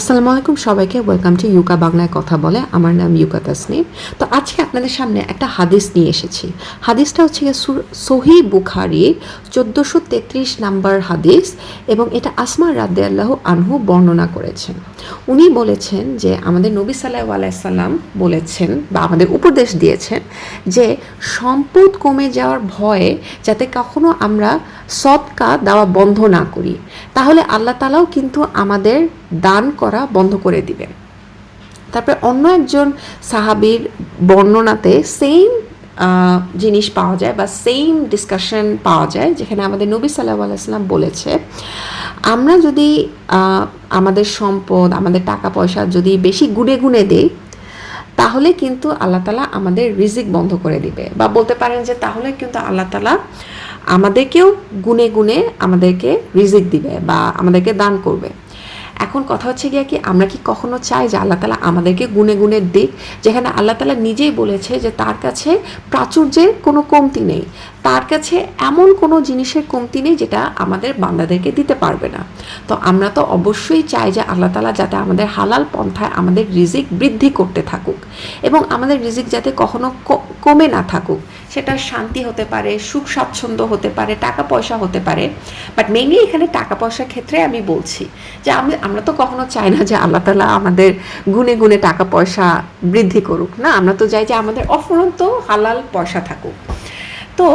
আসসালামু আলাইকুম সবাইকে। ওয়েলকাম টু ইউকা বাংলায় কথা বলে। আমার নাম ইউকা তাসনিম তো আজকে আপনাদের সামনে একটা হাদিস নিয়ে এসেছি। হাদিসটা হচ্ছে সহি বুখারির চোদ্দোশো তেত্রিশ নাম্বার হাদিস এবং এটা আসমা রাদ্দে আল্লাহ আনহু বর্ণনা করেছেন। উনি বলেছেন যে, আমাদের নবী সাল্লাহ আলাইসাল্লাম বলেছেন বা আমাদের উপদেশ দিয়েছেন যে, সম্পদ কমে যাওয়ার ভয়ে যাতে কখনো আমরা সৎকা দেওয়া বন্ধ না করি। তাহলে আল্লাহ তালাও কিন্তু আমাদের দান করা বন্ধ করে দিবেন। তারপরে অন্য একজন সাহাবির বর্ণনাতে সেম জিনিস পাওয়া যায় বা সেম ডিসকাশন পাওয়া যায়, যেখানে আমাদের নবী সাল্লাহ আলাইসাল্লাম বলেছে, আমরা যদি আমাদের সম্পদ, আমাদের টাকা পয়সা যদি বেশি গুনে গুনে দেই, তাহলে কিন্তু আল্লাহ তালা আমাদের রিজিক বন্ধ করে দিবে। বা বলতে পারেন যে, তাহলে কিন্তু আল্লাহ তালা আমাদেরকেও গুনে গুনে আমাদেরকে রিজিক দিবে বা আমাদেরকে দান করবে। এখন কথা হচ্ছে গিয়ে কি, আমরা কি কখনো চাই যে আল্লাহ তালা আমাদেরকে গুনে গুনে দিক? যেখানে আল্লাহ তালা নিজেই বলেছে যে তার কাছে প্রাচুর্যের কোনো কমতি নেই। তার কাছে এমন কোনো জিনিসের কমতি নেই যেটা আমাদের বান্দাদেরকে দিতে পারবে না। তো আমরা তো অবশ্যই চাই যে আল্লাহ তালা যাতে আমাদের হালাল পন্থায় আমাদের রিজিক বৃদ্ধি করতে থাকুক এবং আমাদের রিজিক যাতে কখনো কমে না থাকুক। সেটা শান্তি হতে পারে, সুখ স্বাচ্ছন্দ্য হতে পারে, টাকা পয়সা হতে পারে। বাট মেইনলি এখানে টাকা পয়সার ক্ষেত্রে আমি বলছি যে আমি আমরা তো কখনো চাই না যে আল্লাহ তালা আমাদের গুনে গুনে টাকা পয়সা বৃদ্ধি করুক, না? আমরা তো চাই যে আমাদের অফুরন্ত হালাল পয়সা থাকুক। তো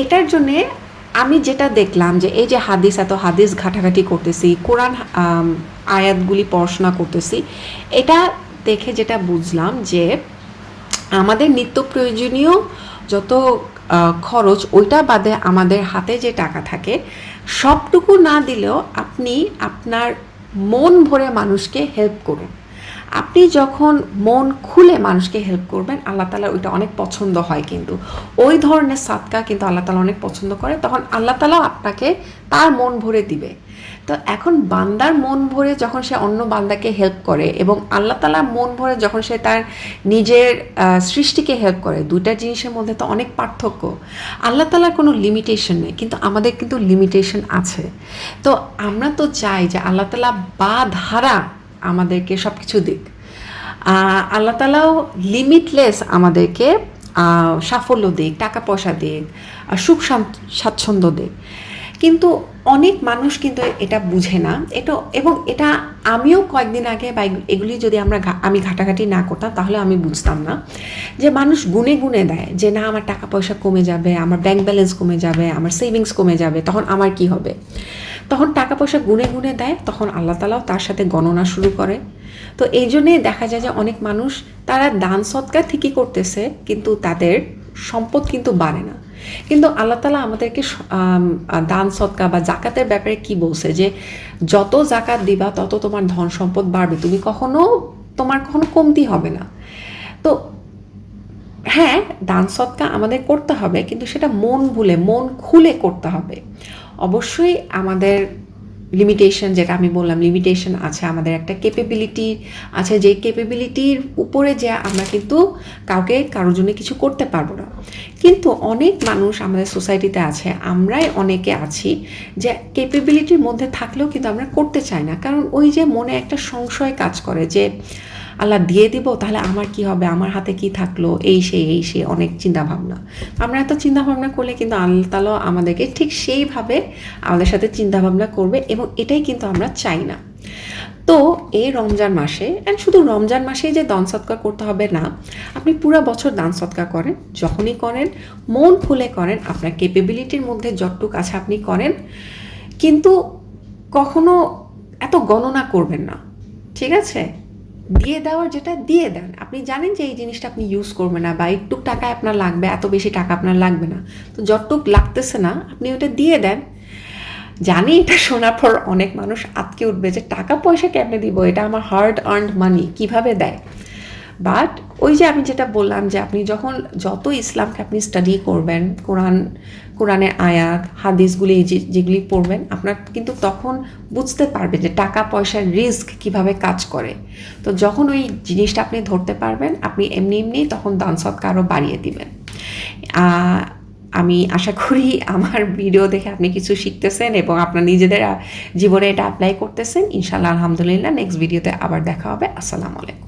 এটার জন্যে আমি যেটা দেখলাম যে এই যে হাদিস, এত হাদিস ঘাটাঘাটি করতেছি, কোরআন আয়াতগুলি পড়াশোনা করতেছি, এটা দেখে যেটা বুঝলাম যে আমাদের নিত্য প্রয়োজনীয় যত খরচ, ওইটা বাদে আমাদের হাতে যে টাকা থাকে, সবটুকু না দিলেও আপনি আপনার মন ভরে মানুষকে হেল্প করুন। আপনি যখন মন খুলে মানুষকে হেল্প করবেন, আল্লাহ তালা ওইটা অনেক পছন্দ হয় কিন্তু। ওই ধরনের সাতকা কিন্তু আল্লাহ তালা অনেক পছন্দ করে, তখন আল্লাহ তালা আপনাকে তার মন ভরে দিবে। তো এখন বান্দার মন ভরে যখন সে অন্য বান্দাকে হেল্প করে এবং আল্লাহ তালার মন ভরে যখন সে তার নিজের সৃষ্টিকে হেল্প করে, দুইটা জিনিসের মধ্যে তো অনেক পার্থক্য। আল্লাহ তালার কোনো লিমিটেশন নেই, কিন্তু আমাদের কিন্তু লিমিটেশন আছে। তো আমরা তো চাই যে আল্লাহ তালা বা ধারা আমাদেরকে সব কিছু দিক আল্লাহ তালাও লিমিটলেস আমাদেরকে সাফল্য দিক, টাকা পয়সা দিক, সুখ স্বাচ্ছন্দ্য দিক। কিন্তু অনেক মানুষ কিন্তু এটা বুঝে না। এটা এবং এটা আমিও কয়েকদিন আগে বা এগুলি যদি আমরা আমি ঘাটাঘাটি না করতাম তাহলে আমি বুঝতাম না। যে মানুষ গুনে গুনে দেয় যে না, আমার টাকা পয়সা কমে যাবে, আমার ব্যাংক ব্যালেন্স কমে যাবে, আমার সেভিংস কমে যাবে, তখন আমার কি হবে? তখন টাকা পয়সা গুনে গুনে দেয়, তখন আল্লাহ তালাও তার সাথে গণনা শুরু করে। তো এই জন্যেই দেখা যায় যে অনেক মানুষ তারা দান সৎকার ঠিকই করতেছে, কিন্তু তাদের সম্পদ কিন্তু বাড়ে না। কিন্তু আল্লাহ তালা আমাদেরকে দান সৎকা বা জাকাতের ব্যাপারে কি বলছে? যে যত জাকাত দিবা, তত তোমার ধন সম্পদ বাড়বে। তুমি কখনো তোমার কখনো কমতি হবে না। তো হ্যাঁ দান সৎকা আমাদের করতে হবে, কিন্তু সেটা মন ভুলে, মন খুলে করতে হবে। অবশ্যই আমাদের লিমিটেশন যেটা আমি বললাম লিমিটেশন আছে, আমাদের একটা ক্যাপেবিলিটি আছে, যে কেপেবিলিটির উপরে যে আমরা কিন্তু কাউকে, কারোর জন্য কিছু করতে পারব না। কিন্তু অনেক মানুষ আমাদের সোসাইটিতে আছে, আমরাই অনেকে আছি, যে ক্যাপেবিলিটির মধ্যে থাকলেও কিন্তু আমরা করতে চাই না। কারণ ওই যে মনে একটা সংশয় কাজ করে, যে আল্লাহ দিয়ে দিব, তাহলে আমার কি হবে? আমার হাতে কি থাকল? এই সে এই সে অনেক চিন্তা ভাবনা আমরা এত চিন্তা ভাবনা করলে কিন্তু আল্লাহ তালা আমাদেরকে ঠিক সেইভাবে আমাদের সাথে চিন্তা ভাবনা করবে এবং এটাই কিন্তু আমরা চাই না। তো এই রমজান মাসে অ্যান্ড শুধু রমজান মাসেই যে দান সৎকার করতে হবে না, আপনি পুরো বছর দান সৎকার করেন, যখনই করেন, মন খুলে করেন, আপনার কেপেবিলিটির মধ্যে যতটুক আছে আপনি করেন, কিন্তু কখনো এত গণনা করবেন না। ঠিক আছে? দিয়ে দেওয়ার যেটা দিয়ে দেন। আপনি জানেন যে এই জিনিসটা আপনি ইউজ করবেন না বা একটু টাকা আপনার লাগবে, এত বেশি টাকা আপনার লাগবে না। তো যতটুক লাগতেছে না, আপনি ওটা দিয়ে দেন। জানি এটা শোনার পর অনেক মানুষ আটকে উঠবে যে, টাকা পয়সা কেমনে দিব? এটা আমার হার্ড আর্নড মানি কীভাবে দেয়? বাট ওই যে আমি যেটা বললাম যে, আপনি যখন, যত ইসলামকে আপনি স্টাডি করবেন, কোরআন কোরআনের আয়াত, হাদিসগুলি এই যেগুলি পড়বেন, আপনার কিন্তু তখন বুঝতে পারবেন যে টাকা পয়সার রিস্ক কীভাবে কাজ করে। তো যখন ওই জিনিসটা আপনি ধরতে পারবেন, আপনি এমনি এমনি তখন দান সৎকার আরও বাড়িয়ে দিবেন। আমি আশা করি আমার ভিডিও দেখে আপনি কিছু শিখতেছেন এবং আপনার নিজেদের জীবনে এটা অ্যাপ্লাই করতেছেন। ইনশাল্লাহ আলহামদুলিল্লাহ নেক্সট ভিডিওতে আবার দেখা হবে। আসসালামু আলাইকুম।